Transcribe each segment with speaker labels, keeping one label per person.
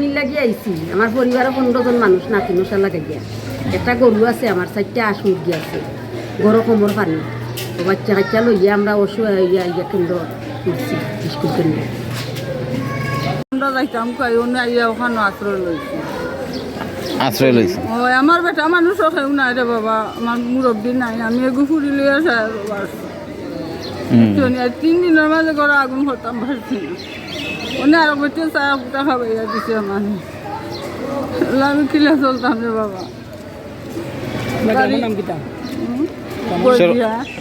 Speaker 1: নির লাগি আইছি। আমার পরিবারে পনেরো জন মানুষ নাতি মশা লাগে গিয়া। একটা গরু আছে আমার চারটা আঁশ মুরগি আছে। গরু কোমর পানি। তো বাচ্চা কাচ্চা লইয়া আমরা অসুবিধা ইয়া ইয়া কেন্দ্র করছি স্কুল কেন্দ্র।
Speaker 2: আমরা যাইতাম কই উনি আইয়া ওখানে আশ্রয় লইছি।
Speaker 3: আশ্রয় লইছে?
Speaker 2: ও আমার বেটা মানুষও নাই রে বাবা। আমার মুরব্বী নাই আমি এগু ফুরি লইয়া
Speaker 3: হুম।
Speaker 2: তিন দিনের মাঝে করে আগুন হতাম পারছি না উনি আর বেটে চায় ফুটা খাবাইয়া দিছে আমার আমি কিলা চলতাম রে বাবা।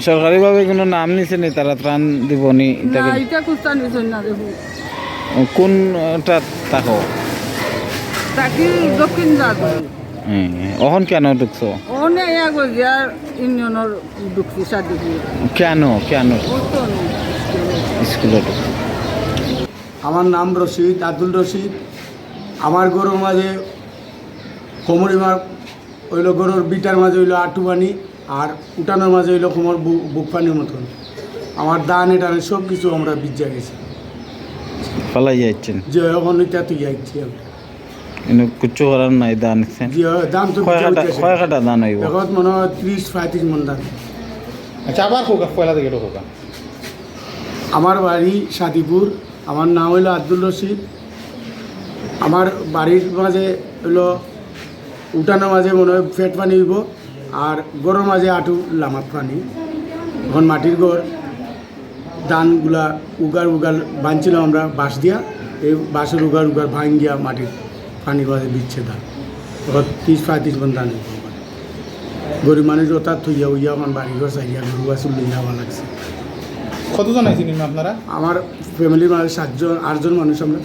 Speaker 3: সরকারিভাবে কোনো নাম নিছে নি তারা ত্রাণ দিবনি
Speaker 2: না এটা কুস্তা নিছেন না দেখো
Speaker 3: কোনটা তাকো?
Speaker 2: তাকি দক্ষিণ
Speaker 3: হুম, অহন কেন ঢুকছো
Speaker 2: ওনে ইয়া গজিয়ার ইউনিয়নের ঢুকছি সাদিকি
Speaker 3: কেন কেন। স্কুলে ঢুকছো
Speaker 4: আমার নাম রশিদ আব্দুল রশিদ। আমার গরুর মাঝে কোমরিমার হইল গরুর বিটার মাঝে হইল আটু পানি আর উঠানোর মাঝে হইল কোমর বুক পানির মতন। আমার দান এটা সব কিছু আমরা বিজ্জা গেছি।
Speaker 3: পালাই যাচ্ছেন
Speaker 4: যে এখন এটা তুই যাচ্ছি আমরা
Speaker 3: করার নাই দান
Speaker 4: দাম তো
Speaker 3: কয় কাটা। কাটা দান হইব?
Speaker 4: এখন মনে হয় ত্রিশ পঁয়ত্রিশ মন
Speaker 5: আচ্ছা আবার হোক পয়লা থেকে হোক।
Speaker 4: আমার বাড়ি সাদিপুর। আমার নাম হইল আব্দুল রশিদ। আমার বাড়ির মাঝে হইল উঠানোর মাঝে মনে হয় ফেট পানি হইব, আর গরুর মাঝে আটু লামাত পানি। এখন মাটির ঘর, ধানগুলা উগার উগার বাঁধছিলাম আমরা বাঁশ দিয়া, এই বাঁশের উগার উগার ভাঙ গিয়া মাটির পানির মাঝে দিচ্ছে ধান এখন ত্রিশ পঁয়ত্রিশ মন ধান। গরিব মানুষ ওটা থইয়া উইয়া আমার বাড়ি ঘর চাইয়া গরু আসুন লইয়া আমার লাগছে।
Speaker 5: কতজন আইছিলেন আপনারা?
Speaker 4: আমার ফ্যামিলির মানুষ সাতজন আটজন মানুষ আমরা।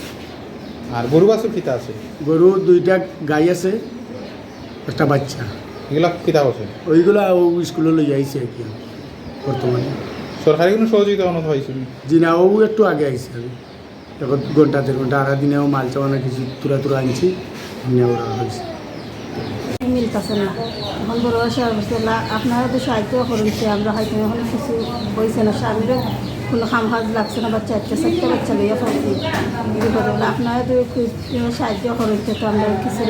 Speaker 5: আর গরু বাছুর কিতা আছে?
Speaker 4: গরু দুইটা গাই আছে একটা বাচ্চা।
Speaker 5: এগুলা কিতা আছে
Speaker 4: ওইগুলো ও স্কুলে লই আইছে আর কি বর্তমানে।
Speaker 5: সরকারি কোনো সহযোগিতা কোনো পাইছেন
Speaker 4: জিনা ও একটু আগে আইছে আমি এখন ঘণ্টা দেড় ঘণ্টা আড়া দিনেও মাল চাওয়ানো কিছু তুলা তুলা আনছি নিয়ে ওরা হয়েছে।
Speaker 6: মিলতেছে না। এখন বড় বয়সে না আপনারা তো সাহায্য করেছে আমরা হয়তো এখন কিছু বইছে না স্বামীরও কোনো খাম কাজ লাগছে না বাচ্চা একটা চারটা বাচ্চা লইয়া পড়ছি। আপনারা তো সাহায্য করেছে তো আমরা কিছু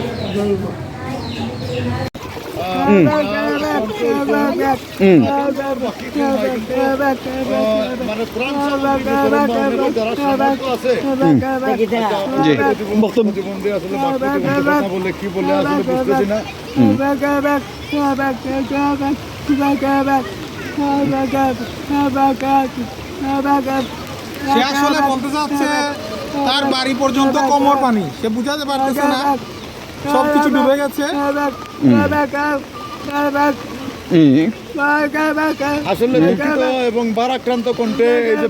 Speaker 5: সে আসলে বলতে চাচ্ছে, তার বাড়ি পর্যন্ত কোমর পানি। সে বুঝাতে পারতেছে না। সব কিছু ডুবে গেছে।
Speaker 7: আসলে এবং বারাক্রান্ত কণ্ঠে এই যে